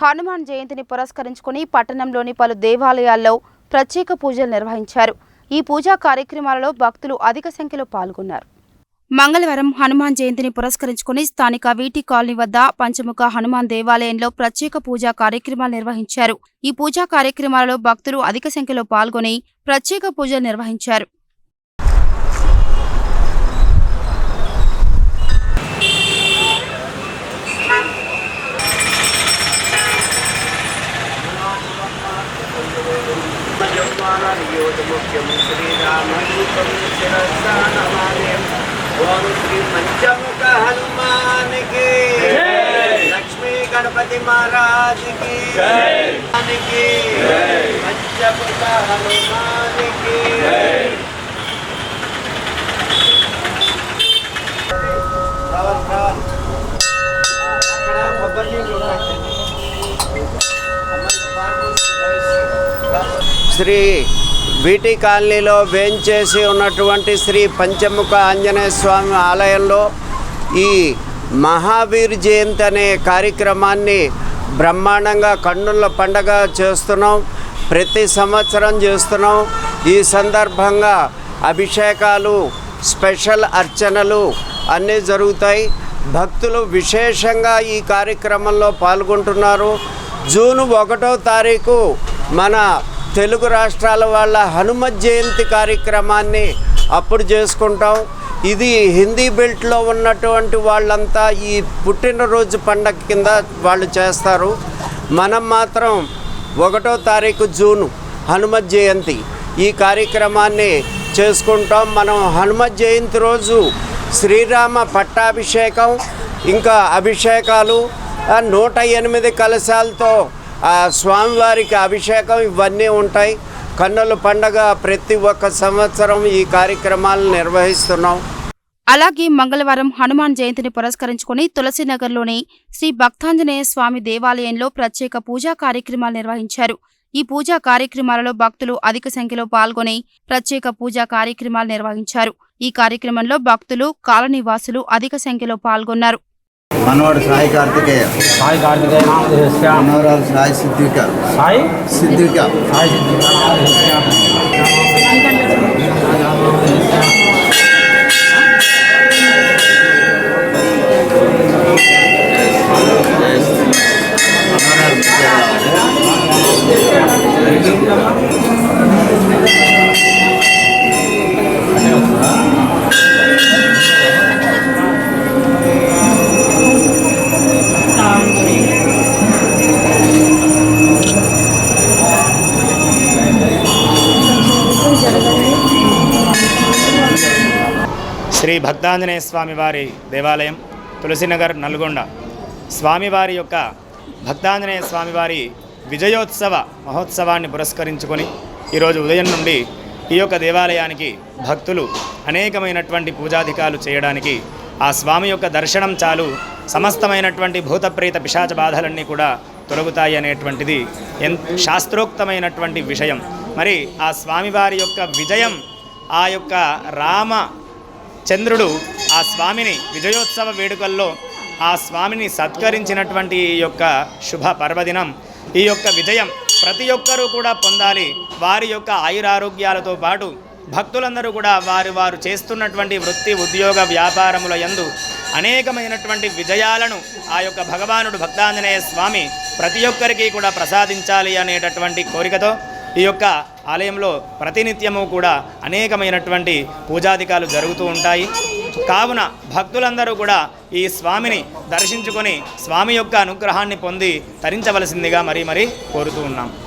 హనుమాన్ జయంతిని పురస్కరించుకుని పట్టణంలోని పలు దేవాలయాల్లో ప్రత్యేక పూజలు నిర్వహించారు. ఈ పూజా కార్యక్రమాలలో భక్తులు అధిక సంఖ్యలో పాల్గొన్నారు. మంగళవారం హనుమాన్ జయంతిని పురస్కరించుకుని స్థానిక వీటి కాలనీ వద్ద పంచముఖ హనుమాన్ దేవాలయంలో ప్రత్యేక పూజా కార్యక్రమాలు నిర్వహించారు. ఈ పూజా కార్యక్రమాలలో భక్తులు అధిక సంఖ్యలో పాల్గొని ప్రత్యేక పూజలు నిర్వహించారు. योगमुख्यं श्रीरामदूतं शिरसा नमाम्यहम् ॐ श्री हनुमान के लक्ष्मी गणपति महाराज की की पंचमुख हनुमान శ్రీ బీటీ కాలనీలో వేంచేసి ఉన్నటువంటి శ్రీ పంచముఖ ఆంజనేయ స్వామి ఆలయంలో ఈ మహావీర్ జయంతి అనే కార్యక్రమాన్ని బ్రహ్మాండంగా కన్నుల పండగ చేస్తున్నాం. ప్రతి సంవత్సరం చేస్తున్నాం. ఈ సందర్భంగా అభిషేకాలు స్పెషల్ అర్చనలు అన్నీ జరుగుతాయి. భక్తులు విశేషంగా ఈ కార్యక్రమంలో పాల్గొంటున్నారు. జూన్ ఒకటో తారీఖు మన తెలుగు రాష్ట్రాల వాళ్ళ హనుమత్ జయంతి కార్యక్రమాన్ని అప్పుడు చేసుకుంటాం. ఇది హిందీ బెల్ట్లో ఉన్నటువంటి వాళ్ళంతా ఈ పుట్టినరోజు పండగ కింద వాళ్ళు చేస్తారు. మనం మాత్రం ఒకటో తారీఖు జూను హనుమత్ జయంతి. ఈ కార్యక్రమాన్ని చేసుకుంటాం. మనం హనుమత్ జయంతి రోజు శ్రీరామ పట్టాభిషేకం ఇంకా అభిషేకాలు నూట ఎనిమిది కలశాలతో ఆ స్వామివారికి అభిషేకం ఇవన్నీ ఉంటాయి. కన్నుల పండగ ప్రతి ఒక్క సంవత్సరం ఈ కార్యక్రమాలు నిర్వహిస్తున్నాం. అలాగే మంగళవారం హనుమాన్ జయంతిని పురస్కరించుకుని తులసినగర్లోని శ్రీ భక్తాంజనేయ స్వామి దేవాలయంలో ప్రత్యేక పూజా కార్యక్రమాలు నిర్వహించారు. ఈ పూజా కార్యక్రమాలలో భక్తులు అధిక సంఖ్యలో పాల్గొని ప్రత్యేక పూజా కార్యక్రమాలు నిర్వహించారు. ఈ కార్యక్రమంలో భక్తులు కాలనీవాసులు అధిక సంఖ్యలో పాల్గొన్నారు. మనవాడు సాయి కార్తికేయ సాయి కార్తికేయ నామధేయస్య మనవరాలు సాయి సిద్ధిక సాయి సిద్ధిక సాయి సిద్ధి శ్రీ భక్తాంజనేయ స్వామివారి దేవాలయం తులసినగర్ నల్గొండ. స్వామివారి యొక్క భక్తాంజనేయ స్వామివారి విజయోత్సవ మహోత్సవాన్ని పురస్కరించుకొని ఈరోజు ఉదయం నుండి ఈ యొక్క దేవాలయానికి భక్తులు అనేకమైనటువంటి పూజాధికాలు చేయడానికి ఆ స్వామి యొక్క దర్శనం చాలు సమస్తమైనటువంటి భూతప్రేత పిశాచ బాధలన్నీ కూడా తొలగుతాయి అనేటువంటిది ఎన్ శాస్త్రోక్తమైనటువంటి విషయం. మరి ఆ స్వామివారి యొక్క విజయం ఆ యొక్క రామ చంద్రుడు ఆ స్వామిని విజయోత్సవ వేడుకల్లో ఆ స్వామిని సత్కరించినటువంటి ఈ యొక్క శుభ పర్వదినం ఈ యొక్క విజయం ప్రతి ఒక్కరూ కూడా పొందాలి. వారి యొక్క ఆయురారోగ్యాలతో పాటు భక్తులందరూ కూడా వారు వారు చేస్తున్నటువంటి వృత్తి ఉద్యోగ వ్యాపారముల యందు అనేకమైనటువంటి విజయాలను ఆ యొక్క భగవానుడు భక్తాంజనేయ స్వామి ప్రతి ఒక్కరికి కూడా ప్రసాదించాలి అనేటటువంటి కోరికతో ఈ యొక్క ఆలయంలో ప్రతినిత్యము కూడా అనేకమైనటువంటి పూజాధికాలు జరుగుతూ ఉంటాయి. కావున భక్తులందరూ కూడా ఈ స్వామిని దర్శించుకొని స్వామి యొక్క అనుగ్రహాన్ని పొంది తరించవలసిందిగా మరీ మరీ కోరుతూ ఉన్నాం.